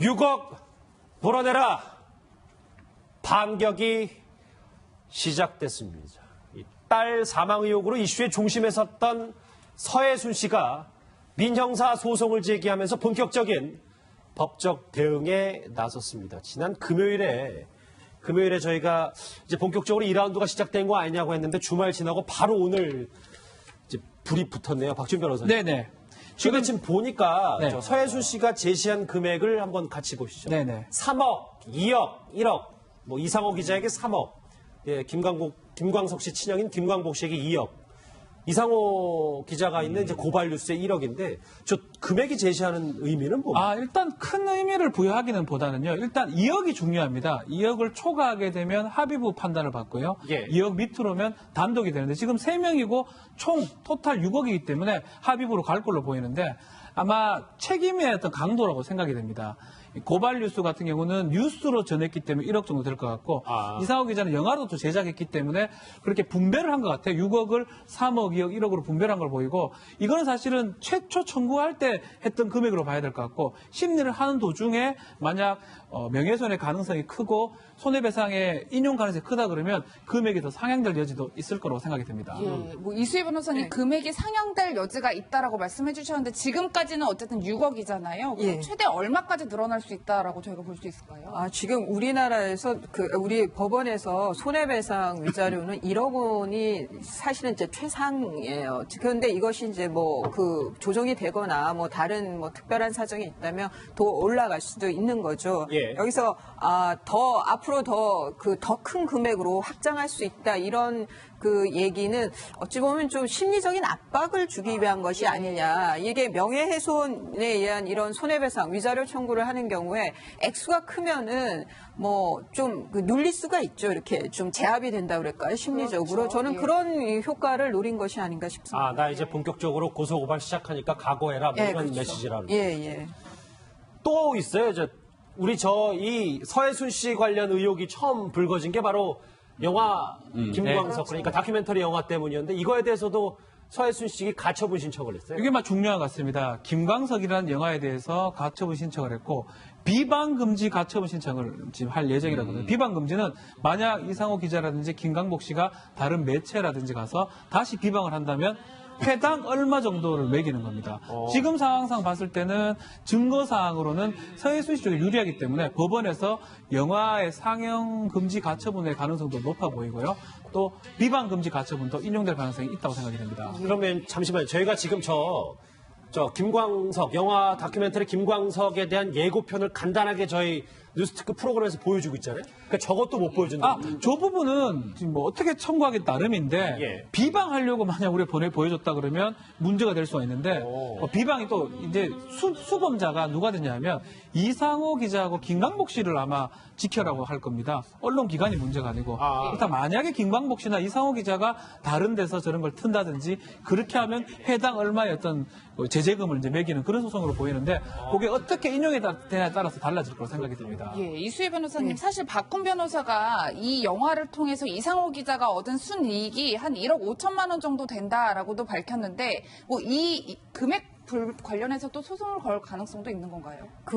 6억 몰아내라 반격이 시작됐습니다. 이딸 사망 의혹으로 이슈의 중심에 섰던 서혜순 씨가 민형사 소송을 제기하면서 본격적인 법적 대응에 나섰습니다. 지난 금요일에 금요일에 저희가 이제 본격적으로 2라운드가 시작된 거 아니냐고 했는데 주말 지나고 바로 오늘 불이 붙었네요. 박준 변호사님. 네네. 지금 지금 보니까 네. 저 서혜순 씨가 제시한 금액을 한번 같이 보시죠. 네네. 3억, 2억, 1억, 뭐 이상호 기자에게 3억, 예, 김광국, 김광석 씨 친형인 김광복 씨에게 2억, 이상호 기자가 있는 이제 고발 뉴스에 1억인데 저 금액이 제시하는 의미는 뭡니까? 아, 일단 큰 의미를 부여하기는 보다는요. 일단 2억이 중요합니다. 2억을 초과하게 되면 합의부 판단을 받고요. 예. 2억 밑으로면 단독이 되는데 지금 3명이고 총 토탈 6억이기 때문에 합의부로 갈 걸로 보이는데 아마 책임의 어떤 강도라고 생각이 됩니다. 이 고발 뉴스 같은 경우는 뉴스로 전했기 때문에 1억 정도 될 것 같고 아. 이상호 기자는 영화로 또 제작했기 때문에 그렇게 분배를 한 것 같아요. 6억을 3억, 2억, 1억으로 분배한 걸 보이고 이거는 사실은 최초 청구할 때 했던 금액으로 봐야 될 것 같고 심리를 하는 도중에 만약 어, 명예훼손의 가능성이 크고 손해배상의 인용 가능성이 크다 그러면 금액이 더 상향될 여지도 있을 거라고 생각이 됩니다. 예, 뭐 이수희 변호사님 네. 금액이 상향될 여지가 있다라고 말씀해 주셨는데 지금까지는 어쨌든 6억이잖아요. 예. 최대 얼마까지 늘어날 수 있다라고 저희가 볼 수 있을까요? 아, 지금 우리나라에서 그 우리 법원에서 손해배상 위자료는 1억 원이 사실은 이제 최상이에요. 그런데 이것이 이제 뭐 그 조정이 되거나 뭐 다른 뭐 특별한 사정이 있다면 더 올라갈 수도 있는 거죠. 예. 여기서 아, 더 앞으로 더 그 더 큰 금액으로 확장할 수 있다 이런 그 얘기는 어찌 보면 좀 심리적인 압박을 주기 위한 것이 아니냐. 이게 명예훼손에 의한 이런 손해배상 위자료 청구를 하는 경우에 액수가 크면은 뭐 좀 눌릴 수가 있죠. 이렇게 좀 제압이 된다 그럴까요? 심리적으로 그렇죠. 저는 예. 그런 효과를 노린 것이 아닌가 싶습니다. 아, 나 이제 본격적으로 고소고발 시작하니까 각오해라 뭐 예, 이런 그렇죠. 메시지라는. 예, 예. 또 있어요. 저 우리 저 이 서혜순 씨 관련 의혹이 처음 불거진 게 바로 영화 김광석 그러니까 다큐멘터리 영화 때문이었는데 이거에 대해서도 서혜순 씨가 가처분 신청을 했어요. 이게 막 중요한 것 같습니다. 김광석이라는 영화에 대해서 가처분 신청을 했고 비방 금지 가처분 신청을 지금 할 예정이라거든요. 비방 금지는 만약 이상호 기자라든지 김광복 씨가 다른 매체라든지 가서 다시 비방을 한다면 회당 얼마 정도를 매기는 겁니다. 지금 상황상 봤을 때는 증거 사항으로는 서해순 씨 쪽에 유리하기 때문에 법원에서 영화의 상영 금지 가처분의 가능성도 높아 보이고요. 또 비방 금지 가처분도 인용될 가능성이 있다고 생각이 됩니다. 그러면 잠시만요. 저희가 지금 저, 저 김광석, 영화 다큐멘터리 김광석에 대한 예고편을 간단하게 저희 뉴스티크 프로그램에서 보여주고 있잖아요. 그러니까 저것도 못 보여준다. 아, 저 부분은 지금 뭐 어떻게 청구하기 나름인데 예. 비방하려고 만약 우리가 보내 보여줬다 그러면 문제가 될 수가 있는데 오. 어, 비방이 또 이제 수, 수범자가 누가 되냐면 이상호 기자하고 김광복 씨를 아마 지켜라고 할 겁니다. 언론 기관이 문제가 아니고 아. 일단 만약에 김광복 씨나 이상호 기자가 다른 데서 저런 걸 튼다든지 그렇게 하면 해당 얼마의 어떤 그 제재금을 이제 매기는 그런 소송으로 보이는데 그게 어떻게 인용에 따- 되냐에 따라서 달라질 거라고 생각이 듭니다. 예, 이수희 변호사님 사실 박훈 변호사가 이 영화를 통해서 이상호 기자가 얻은 순이익이 한 1억 5천만 원 정도 된다라고도 밝혔는데 뭐 이 금액 불 관련해서 또 소송을 걸 가능성도 있는 건가요? 그,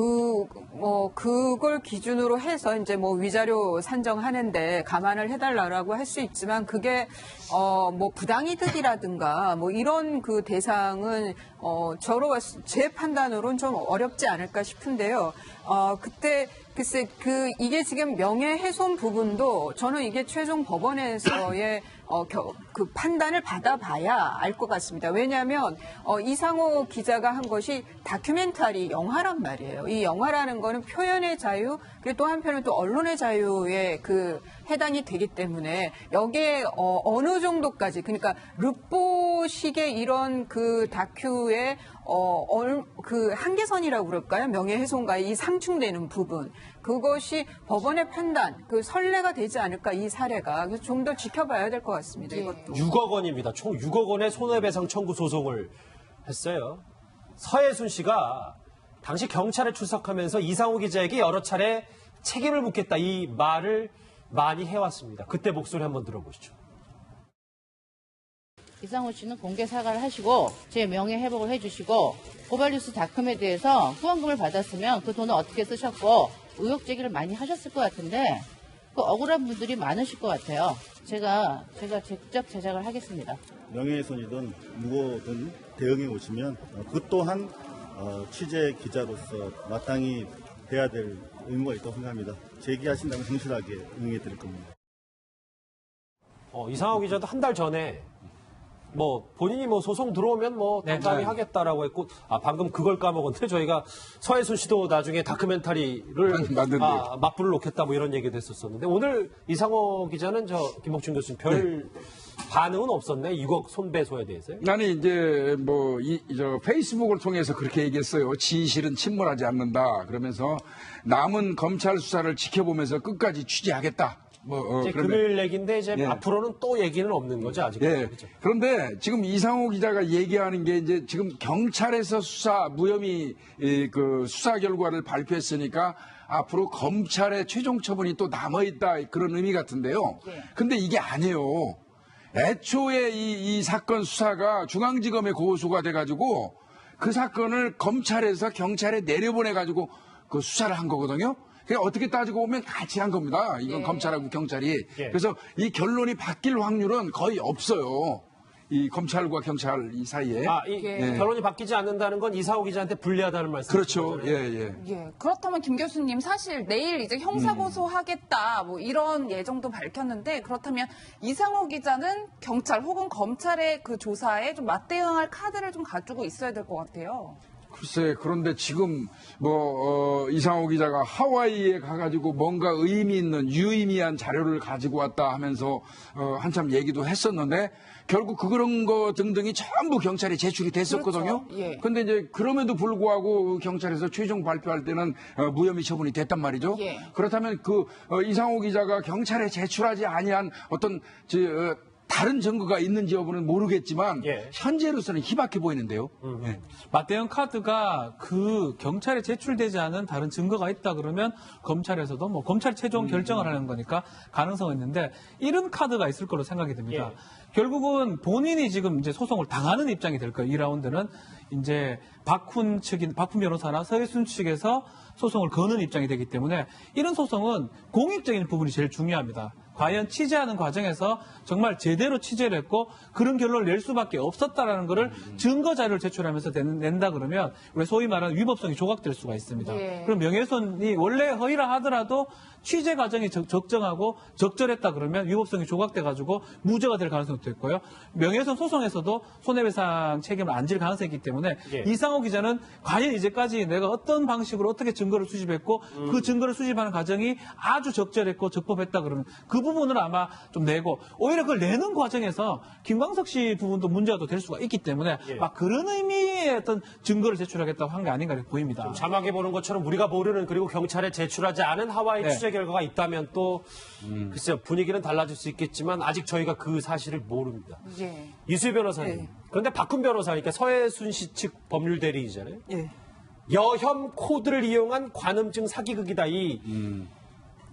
뭐, 그걸 기준으로 해서 이제 뭐 위자료 산정하는데 감안을 해달라고 할 수 있지만 그게, 어, 뭐 부당이득이라든가 뭐 이런 그 대상은, 어, 저로, 제 판단으로는 좀 어렵지 않을까 싶은데요. 어, 그때 글쎄 그 이게 지금 명예훼손 부분도 저는 이게 최종 법원에서의 어, 겨- 그 판단을 받아봐야 알 것 같습니다. 왜냐하면 어, 이상호 기자가 한 것이 다큐멘터리 영화란 말이에요. 이 영화라는 거는 표현의 자유 그리고 또 한편은 또 언론의 자유에 그 해당이 되기 때문에 여기에 어, 느 정도까지 그러니까 르뽀식의 이런 그 다큐의 어, 얼- 그 한계선이라고 그럴까요? 명예훼손과의 이 상충되는 부분. 그것이 법원의 판단, 그 선례가 되지 않을까, 이 사례가. 좀 더 지켜봐야 될 것 같습니다, 예. 이것도. 6억 원입니다. 총 6억 원의 손해배상 청구 소송을 했어요. 서혜순 씨가 당시 경찰에 출석하면서 이상호 기자에게 여러 차례 책임을 묻겠다 이 말을 많이 해왔습니다. 그때 목소리 한번 들어보시죠. 이상호 씨는 공개 사과를 하시고 제 명예 회복을 해주시고 고발뉴스 닷컴에 대해서 후원금을 받았으면 그 돈을 어떻게 쓰셨고 의혹 제기를 많이 하셨을 것 같은데 그 억울한 분들이 많으실 것 같아요. 제가 제가 직접 제작을 하겠습니다. 명예훼손이든 무고든 대응해 오시면 어, 그 또한 어, 취재 기자로서 마땅히 해야 될 의무가 있다고 생각합니다. 제기하신다면 성실하게 응해 드릴 겁니다. 어, 이상호 기자도 한 달 전에 뭐 본인이 뭐 소송 들어오면 뭐 네, 당당히 네. 하겠다라고 했고 아 방금 그걸 까먹었는데 저희가 서해순 씨도 나중에 다큐멘터리를 만든대요. 아, 맞불을 놓겠다 뭐 이런 얘기도 했었었는데 오늘 이상호 기자는 저 김복준 교수님 별 반응은 없었네 6억 손배소에 대해서요. 나는 이제 뭐 이 저 페이스북을 통해서 그렇게 얘기했어요. 진실은 침몰하지 않는다. 그러면서 남은 검찰 수사를 지켜보면서 끝까지 취재하겠다. 뭐 어, 이제 그런데- 금요일 얘기인데 이제 예. 앞으로는 또 얘기는 없는 거죠 아직. 예. 그렇죠? 그런데 지금 이상호 기자가 얘기하는 게 이제 지금 경찰에서 수사 무혐의 이, 그 수사 결과를 발표했으니까 앞으로 검찰의 최종 처분이 또 남아 있다 그런 의미 같은데요. 근데 이게 아니에요. 애초에 이, 이 사건 수사가 중앙지검에 고소가 돼가지고 그 사건을 검찰에서 경찰에 내려보내 가지고 그 수사를 한 거거든요. 그게 어떻게 따지고 보면 같이 한 겁니다. 이건 검찰하고 경찰이. 예. 그래서 이 결론이 바뀔 확률은 거의 없어요. 이 검찰과 경찰 이 사이에. 아, 이 예. 결론이 바뀌지 않는다는 건 이상호 기자한테 불리하다는 말씀. 그렇죠. 예, 예. 예. 그렇다면 김 교수님 사실 내일 이제 형사고소하겠다 뭐 이런 예정도 밝혔는데 그렇다면 이상호 기자는 경찰 혹은 검찰의 그 조사에 좀 맞대응할 카드를 좀 가지고 있어야 될 것 같아요. 글쎄, 그런데 지금 뭐 어, 이상호 기자가 하와이에 가가지고 뭔가 의미 있는 유의미한 자료를 가지고 왔다 하면서 어, 한참 얘기도 했었는데 결국 그런 거 등등이 전부 경찰에 제출이 됐었거든요. 그렇죠. 예. 근데 이제 그럼에도 불구하고 경찰에서 최종 발표할 때는 어, 무혐의 처분이 됐단 말이죠. 예. 그렇다면 그 어, 이상호 기자가 경찰에 제출하지 아니한 어떤 저, 어, 다른 증거가 있는지 여부는 모르겠지만 예. 현재로서는 희박해 보이는데요. 예. 맞대응 카드가 그 경찰에 제출되지 않은 다른 증거가 있다 그러면 검찰에서도 뭐 검찰 최종 결정을 하는 거니까 가능성은 있는데 이런 카드가 있을 거로 생각이 듭니다. 결국은 본인이 지금 이제 소송을 당하는 입장이 될 거예요. 2라운드는 이제 박훈 측인 박훈 변호사나 서해순 측에서 소송을 거는 입장이 되기 때문에 이런 소송은 공익적인 부분이 제일 중요합니다. 과연 취재하는 과정에서 정말 제대로 취재를 했고 그런 결론을 낼 수밖에 없었다라는 것을 증거 자료를 제출하면서 낸- 낸다 그러면 우리 소위 말하는 위법성이 조각될 수가 있습니다. 예. 그럼 명예훼손이 원래 허위라 하더라도 취재 과정이 적- 적정하고 적절했다 그러면 위법성이 조각돼 가지고 무죄가 될 가능성도 있고요. 명예훼손 소송에서도 손해배상 책임을 안 질 가능성이 있기 때문에 예. 이상호 기자는 과연 이제까지 내가 어떤 방식으로 어떻게 증거를 수집했고 그 증거를 수집하는 과정이 아주 적절했고 적법했다 그러면 그 부분을 아마 좀 내고 오히려 그걸 내는 과정에서 김광석 씨 부분도 문제가 또 될 수가 있기 때문에 예. 막 그런 의미의 어떤 증거를 제출하겠다고 한 게 아닌가 보입니다. 자막에 보는 것처럼 우리가 모르는 그리고 경찰에 제출하지 않은 하와이 네. 취재 결과가 있다면 또 글쎄요 분위기는 달라질 수 있겠지만 아직 저희가 그 사실을 모릅니다. 예. 이수희 변호사님. 네. 그런데 박훈 변호사니까 서해순 씨 측 법률 대리이잖아요. 예. 여혐 코드를 이용한 관음증 사기극이다. 이,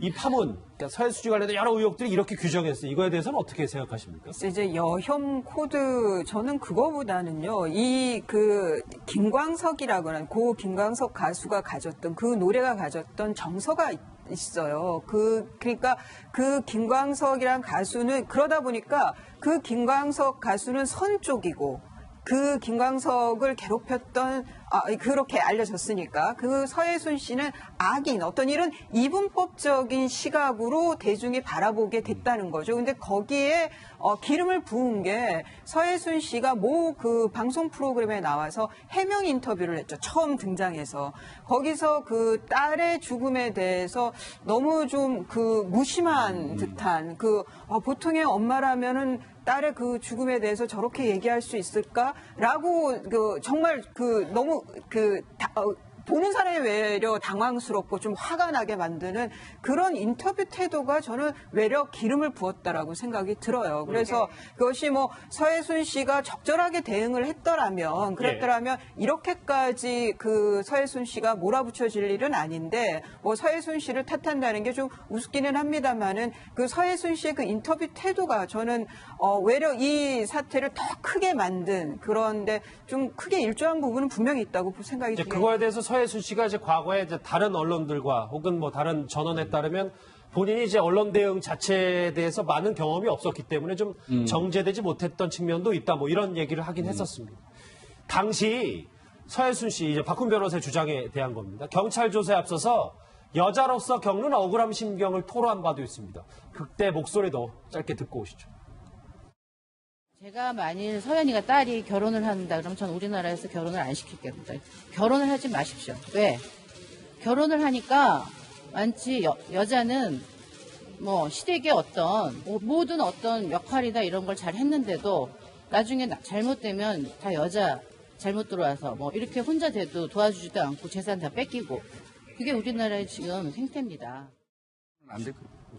이 파문, 그러니까 서해순 씨 관련된 여러 의혹들이 이렇게 규정했어요. 이거에 대해서는 어떻게 생각하십니까? 이제 여혐 코드 저는 그거보다는요 이 그 김광석이라고 하는 고 김광석 가수가 가졌던 그 노래가 가졌던 정서가 있- 있어요. 그 그러니까 그 김광석이란 가수는 그러다 보니까 그 김광석 가수는 선 쪽이고 그 김광석을 괴롭혔던 아, 그렇게 알려졌으니까 그 서해순 씨는 악인 어떤 이런 이분법적인 시각으로 대중이 바라보게 됐다는 거죠. 근데 거기에 어, 기름을 부은 게 서해순 씨가 모 그 방송 프로그램에 나와서 해명 인터뷰를 했죠. 처음 등장해서 거기서 그 딸의 죽음에 대해서 너무 좀 그 무심한 듯한 그 어, 보통의 엄마라면은 딸의 그 죽음에 대해서 저렇게 얘기할 수 있을까라고 그 정말 그 너무 그 다- 어, 보는 사람이 외려 당황스럽고 좀 화가 나게 만드는 그런 인터뷰 태도가 저는 외려 기름을 부었다라고 생각이 들어요. 그래서 그것이 뭐 서해순 씨가 적절하게 대응을 했더라면 그랬더라면 이렇게까지 그 서해순 씨가 몰아붙여질 일은 아닌데 뭐 서해순 씨를 탓한다는 게 좀 우습기는 합니다만은 그 서해순 씨의 그 인터뷰 태도가 저는 어 외려 이 사태를 더 크게 만든 그런데 좀 크게 일조한 부분은 분명히 있다고 생각이 들어요. 그거에 대해서 서 해순 씨가 이제 과거에 이제 다른 언론들과 혹은 뭐 다른 전원에 따르면 본인이 이제 언론 대응 자체에 대해서 많은 경험이 없었기 때문에 좀 정제되지 못했던 측면도 있다. 뭐 이런 얘기를 하긴 했었습니다. 당시 서해순 씨 이제 박훈 변호사의 주장에 대한 겁니다. 경찰 조사에 앞서서 여자로서 겪는 억울함 심경을 토로한 바도 있습니다. 그때 목소리도 짧게 듣고 오시죠. 제가 만일 서연이가 딸이 결혼을 한다 그러면 전 우리나라에서 결혼을 안 겁니다. 결혼을 하지 마십시오. 왜? 결혼을 하니까 많지 여, 여자는 뭐 시댁의 어떤 뭐 모든 어떤 역할이나 이런 걸 잘 했는데도 나중에 나- 잘못되면 다 여자 잘못 들어와서 뭐 이렇게 혼자 돼도 도와주지도 않고 재산 다 뺏기고 그게 우리나라의 지금 생태입니다. 안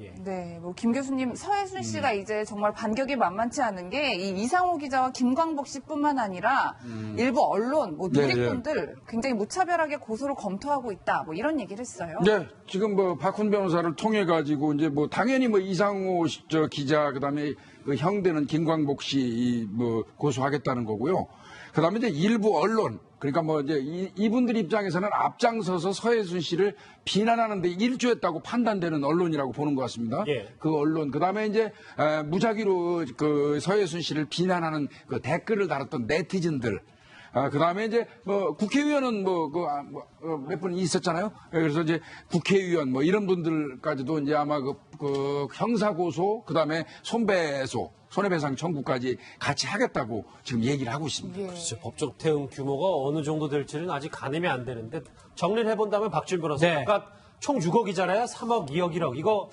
돼. 네, 뭐 김 교수님 서해순 음. 씨가 이제 정말 반격이 만만치 않은 게 이 이상호 기자와 김광복 씨뿐만 아니라 일부 언론, 뭐 음. 네, 누리꾼들 굉장히 무차별하게 고소를 검토하고 있다, 뭐 이런 얘기를 했어요. 네, 지금 뭐 박훈 변호사를 통해 가지고 이제 뭐 당연히 뭐 이상호 시- 저 기자 그다음에 그 형되는 김광복 씨 뭐 고소하겠다는 거고요. 그다음에 이제 일부 언론 그러니까 뭐 이제 이, 이분들 입장에서는 앞장서서 서해순 씨를 비난하는데 일조했다고 판단되는 언론이라고 보는 것 같습니다. 예. 그 언론 그다음에 이제 에, 무작위로 그 서해순 씨를 비난하는 그 댓글을 달았던 네티즌들 아, 그 다음에 이제, 뭐, 국회의원은 뭐, 그, 몇분 있었잖아요. 예, 그래서 이제 국회의원 뭐 이런 분들까지도 이제 아마 그, 그 형사고소, 그 다음에 손배소, 손해배상 청구까지 같이 하겠다고 지금 얘기를 하고 있습니다. 그렇죠. 법적 대응 규모가 어느 정도 될지는 아직 가늠이 안 되는데 정리를 해본다면 박준 변호사 네. 아까 총 6억이잖아요. 3억, 2억, 1억 이거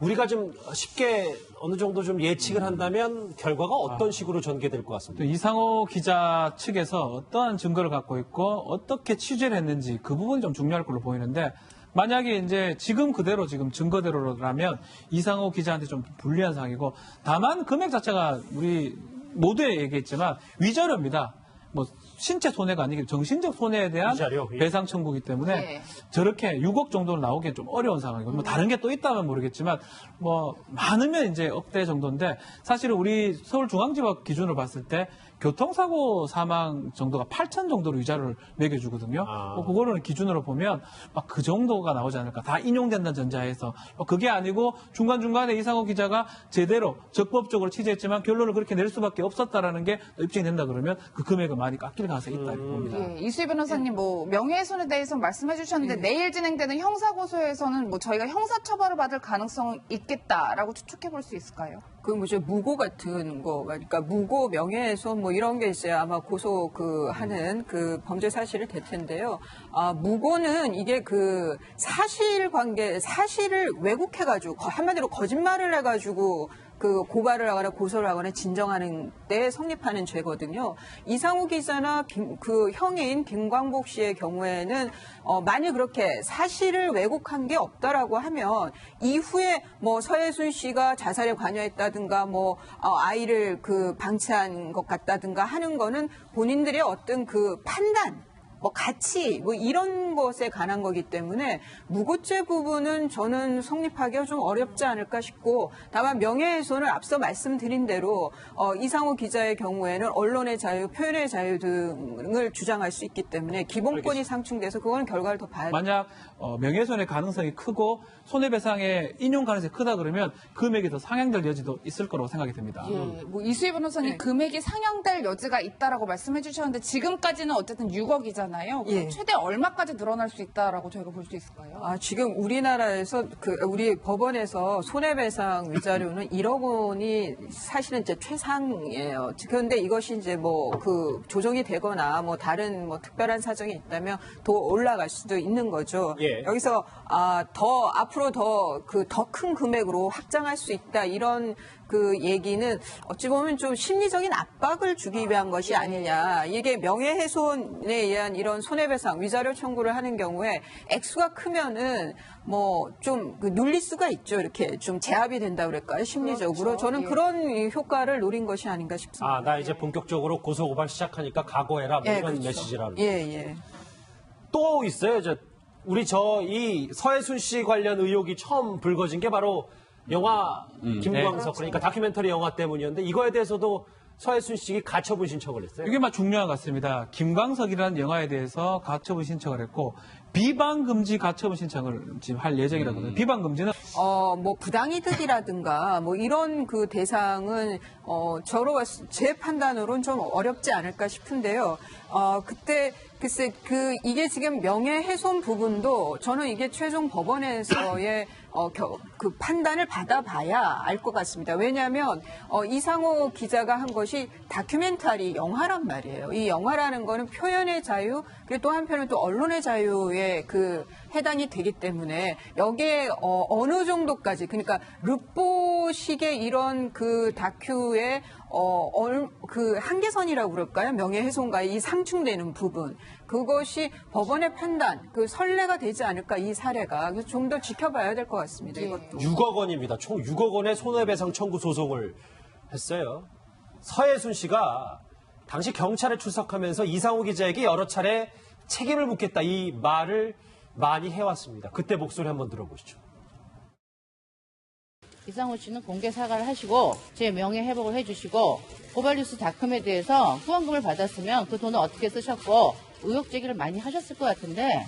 우리가 좀 쉽게 어느 정도 좀 예측을 한다면 결과가 어떤 식으로 전개될 것 같습니다. 또 이상호 기자 측에서 어떠한 증거를 갖고 있고 어떻게 취재를 했는지 그 부분이 좀 중요할 걸로 보이는데 만약에 이제 지금 그대로 지금 증거대로라면 이상호 기자한테 좀 불리한 상황이고 다만 금액 자체가 우리 모두에 얘기했지만 위자료입니다. 뭐 신체 손해가 아니고 정신적 손해에 대한 위자료, 예. 배상 청구기 때문에 네. 저렇게 6억 정도로 나오기엔 좀 어려운 상황이고 뭐 다른 게 또 있다면 모르겠지만 뭐 많으면 이제 억대 정도인데 사실 우리 서울중앙지법 기준으로 봤을 때 교통사고 사망 정도가 8천 정도로 위자료를 매겨주거든요. 아. 뭐 그거를 기준으로 보면 막 그 정도가 나오지 않을까. 다 인용된다는 전자에서 뭐 그게 아니고 중간중간에 이상호 기자가 제대로 적법적으로 취재했지만 결론을 그렇게 낼 수밖에 없었다라는 게 입증이 된다 그러면 그 금액은 많이 깎일 가능성이 있다 이렇게 봅니다. 예, 이수희 변호사님 뭐 명예훼손에 대해서 말씀해 주셨는데 내일 진행되는 형사고소에서는 뭐 저희가 형사처벌을 받을 가능성 있겠다라고 추측해 볼 수 있을까요? 그 뭐죠 무고 같은 거 그러니까 무고 명예훼손 뭐 이런 게 있어야 아마 고소 그 하는 그 범죄 사실이 될 텐데요. 아 무고는 이게 그 사실관계 사실을 왜곡해 가지고 한마디로 거짓말을 해 가지고 그 고발을 하거나 고소를 하거나 진정하는 때 성립하는 죄거든요. 이상우 기자나 김- 그 형인 김광복 씨의 경우에는 어, 만일 그렇게 사실을 왜곡한 게 없다라고 하면 이후에 뭐 서해순 씨가 자살에 관여했다든가 뭐 어, 아이를 그 방치한 것 같다든가 하는 거는 본인들의 어떤 그 판단 뭐 가치 뭐 이런 것에 관한 거기 때문에 무고죄 부분은 저는 성립하기가 좀 어렵지 않을까 싶고 다만 명예훼손을 앞서 말씀드린 대로 어, 이상호 기자의 경우에는 언론의 자유, 표현의 자유 등을 주장할 수 있기 때문에 기본권이 상충돼서 그거는 결과를 더 봐야 돼요. 만약 어, 명예훼손의 가능성이 크고 손해배상의 인용 가능성이 크다 그러면 금액이 더 상향될 여지도 있을 거라고 생각이 됩니다. 예, 뭐 이수희 변호사님 네. 금액이 상향될 여지가 있다라고 말씀해 주셨는데 지금까지는 어쨌든 6억이잖아요. 예. 최대 얼마까지 늘어날 수 있다라고 저희가 볼 수 있을까요? 아, 지금 우리나라에서 그 우리 법원에서 손해배상 위자료는 1억 원이 사실은 이제 최상이에요. 그런데 이것이 이제 뭐 그 조정이 되거나 뭐 다른 뭐 특별한 사정이 있다면 더 올라갈 수도 있는 거죠. 예. 여기서 아, 더 앞으로 더 그 더 큰 금액으로 확장할 수 있다 이런 그 얘기는 어찌 보면 좀 심리적인 압박을 주기 위한 것이 아니냐. 이게 명예훼손에 의한 이런 손해배상, 위자료 청구를 하는 경우에 액수가 크면은 뭐좀 눌릴 수가 있죠. 이렇게 좀 제압이 된다 그럴까요? 심리적으로. 그렇죠. 저는 예. 그런 효과를 노린 것이 아닌가 싶습니다. 아, 나 이제 본격적으로 고소고발 시작하니까 각오해라. 뭐 예, 이런 그렇죠. 메시지라는. 예, 예. 또 있어요. 저 우리 저 이 서해순 씨 관련 의혹이 처음 불거진 게 바로 영화 김광석 그러니까 다큐멘터리 영화 때문이었는데 이거에 대해서도 서해순 씨가 가처분 신청을 했어요. 이게 막 중요한 것 같습니다. 김광석이라는 영화에 대해서 가처분 신청을 했고 비방 금지 가처분 신청을 지금 할 예정이라거든요. 비방 금지는 어, 뭐, 부당이득이라든가, 뭐, 이런 그 대상은, 어, 저로, 제 판단으로는 좀 어렵지 않을까 싶은데요. 어, 그때, 글쎄, 그, 이게 지금 명예훼손 부분도 저는 이게 최종 법원에서의, 어, 겨- 그 판단을 받아봐야 알 것 같습니다. 왜냐하면, 어, 이상호 기자가 한 것이 다큐멘터리 영화란 말이에요. 이 영화라는 거는 표현의 자유, 그리고 또 한편은 또 언론의 자유에 그 해당이 되기 때문에 여기에 어, 느 정도까지 그러니까 르뽀식의 이런 그 다큐의 어, 얼- 그 한계선이라고 그럴까요? 명예훼손과의 이 상충되는 부분 그것이 법원의 판단 그 선례가 되지 않을까 이 사례가 그래서 좀더 지켜봐야 될 것 같습니다. 이것도. 6억 원입니다. 총 6억 원의 손해배상 청구 소송을 했어요. 서해순 씨가 당시 경찰에 출석하면서 이상호 기자에게 여러 차례 책임을 묻겠다 이 말을 많이 해왔습니다. 그때 목소리 한번 들어보시죠. 이상호 씨는 공개 사과를 하시고 제 명예 회복을 해주시고 고발뉴스 다큐에 대해서 후원금을 받았으면 그 돈을 어떻게 쓰셨고 의혹 제기를 많이 하셨을 것 같은데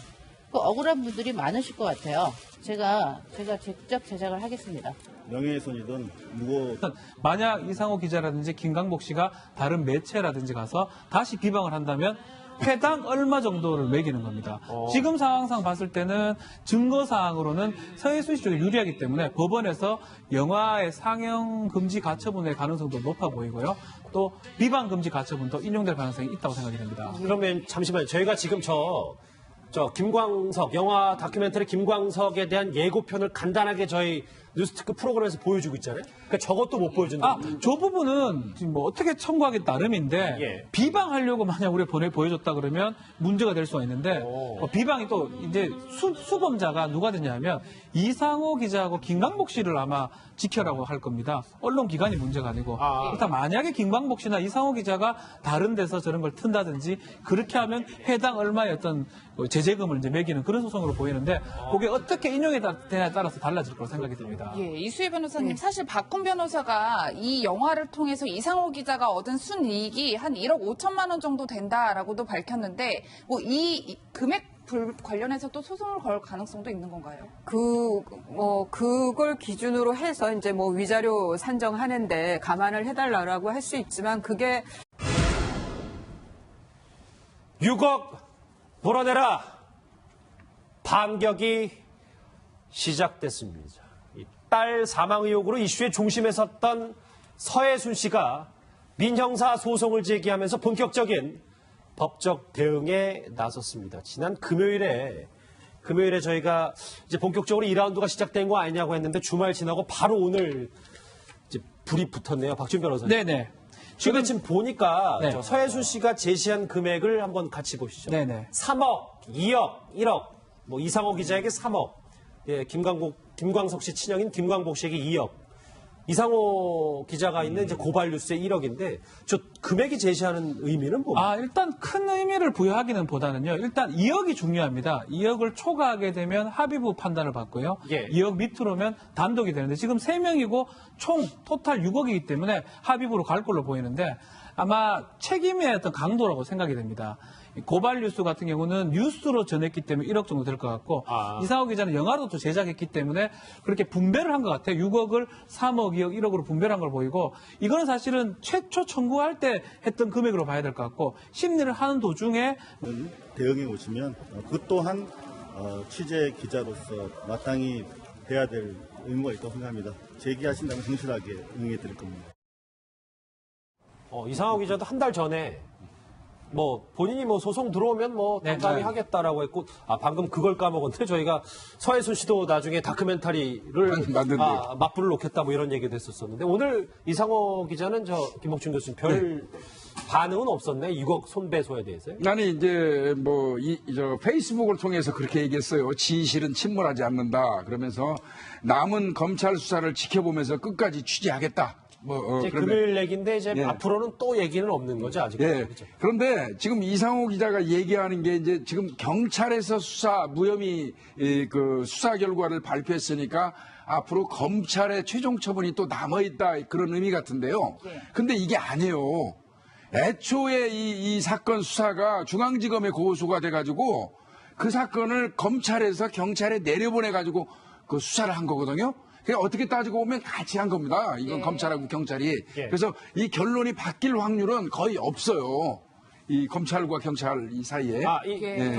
그 억울한 분들이 많으실 것 같아요. 제가 제가 직접 제작을 하겠습니다. 명예훼손이든 무고 만약 이상호 기자라든지 김강복 씨가 다른 매체라든지 가서 다시 비방을 한다면 회당 얼마 정도를 매기는 겁니다. 지금 상황상 봤을 때는 증거 사항으로는 서해순 씨 쪽에 유리하기 때문에 법원에서 영화의 상영 금지 가처분의 가능성도 높아 보이고요. 또 비방 금지 가처분도 인용될 가능성이 있다고 생각이 됩니다. 그러면 잠시만요. 저희가 지금 저, 저 김광석, 영화 다큐멘터리 김광석에 대한 예고편을 간단하게 저희 뉴스티크 프로그램에서 보여주고 있잖아요. 그러니까 저것도 못 보여준다. 아, 저 부분은 지금 뭐 어떻게 청구하기 나름인데 예. 비방하려고 만약 우리가 보내 보여줬다 그러면 문제가 될 수가 있는데 오. 어, 비방이 또 이제 수, 수범자가 누가 되냐면 이상호 기자하고 김광복 씨를 아마 지켜라고 할 겁니다. 언론 기관이 문제가 아니고 아. 그렇다 만약에 김광복 씨나 이상호 기자가 다른 데서 저런 걸 튼다든지 그렇게 하면 해당 얼마의 어떤 어, 제재금을 이제 매기는 그런 소송으로 보이는데 그게 어떻게 인용이 되냐에 따라서 달라질 거로 생각이 됩니다. 예, 이수희 변호사님, 사실 박훈 변호사가 이 영화를 통해서 이상호 기자가 얻은 순이익이 한 1억 5천만 원 정도 된다라고도 밝혔는데, 뭐 이 금액 불 관련해서 또 소송을 걸 가능성도 있는 건가요? 그, 뭐, 그걸 기준으로 해서 이제 뭐 위자료 산정하는데 감안을 해달라고 할 수 있지만 그게 6억 불어내라 반격이 시작됐습니다. 이딸 사망 의혹으로 이슈의 중심에 섰던 서해순 씨가 민형사 소송을 제기하면서 본격적인 법적 대응에 나섰습니다. 지난 금요일에 금요일에 저희가 이제 본격적으로 2라운드가 시작된 거 아니냐고 했는데 주말 지나고 바로 오늘 이제 불이 붙었네요. 박준 변호사님. 네네. 지금 지금 보니까 네. 저 서해순 씨가 제시한 금액을 한번 같이 보시죠. 네네. 3억, 2억, 1억, 뭐 이상호 기자에게 3억, 예, 김광복, 김광석 씨 친형인 김광복 씨에게 2억, 이상호 기자가 있는 이제 고발 뉴스에 1억인데 저 금액이 제시하는 의미는 뭡니까? 아, 일단 큰 의미를 부여하기는 보다는요. 일단 2억이 중요합니다. 2억을 초과하게 되면 합의부 판단을 받고요. 예. 2억 밑으로면 단독이 되는데 지금 3명이고 총 토탈 6억이기 때문에 합의부로 갈 걸로 보이는데 아마 책임의 어떤 강도라고 생각이 됩니다. 이 고발 뉴스 같은 경우는 뉴스로 전했기 때문에 1억 정도 될 것 같고 아. 이상호 기자는 영화로 또 제작했기 때문에 그렇게 분배를 한 것 같아요. 6억을 3억, 2억, 1억으로 분배를 한 걸 보이고 이거는 사실은 최초 청구할 때 했던 금액으로 봐야 될 것 같고 심리를 하는 도중에 대응해 오시면 어, 그 또한 어, 취재 기자로서 마땅히 해야 될 의무가 있다고 생각합니다. 제기하신다면 성실하게 응해 드릴 겁니다. 어, 이상호 기자도 한 달 전에 뭐 본인이 뭐 소송 들어오면 뭐 네, 당당히 네. 하겠다라고 했고 아 방금 그걸 까먹었는데 저희가 서해순 씨도 나중에 다큐멘터리를 만든대요. 아, 맞불을 놓겠다 뭐 이런 얘기도 했었었는데 오늘 이상호 기자는 저 김복준 교수님 별 반응은 없었네 이거 손배소에 대해서요. 나는 이제 뭐, 이, 저, 페이스북을 통해서 그렇게 얘기했어요. 진실은 침몰하지 않는다. 그러면서 남은 검찰 수사를 지켜보면서 끝까지 취재하겠다. 뭐, 어, 이제 그런데- 금요일 얘기인데 이제 예. 앞으로는 또 얘기는 없는 거죠 아직. 예. 그죠? 그런데 지금 이상호 기자가 얘기하는 게 이제 지금 경찰에서 수사, 무혐의 이, 그 수사 결과를 발표했으니까 앞으로 검찰의 최종 처분이 또 남아 있다 그런 의미 같은데요. 근데 이게 아니에요. 애초에 이, 이 사건 수사가 중앙지검에 고소가 돼가지고 그 사건을 검찰에서 경찰에 내려보내가지고 그 수사를 한 거거든요. 그게 어떻게 따지고 보면 같이 한 겁니다. 이건 검찰하고 경찰이. 예. 그래서 이 결론이 바뀔 확률은 거의 없어요. 이 검찰과 경찰 이 사이에. 아, 이 예.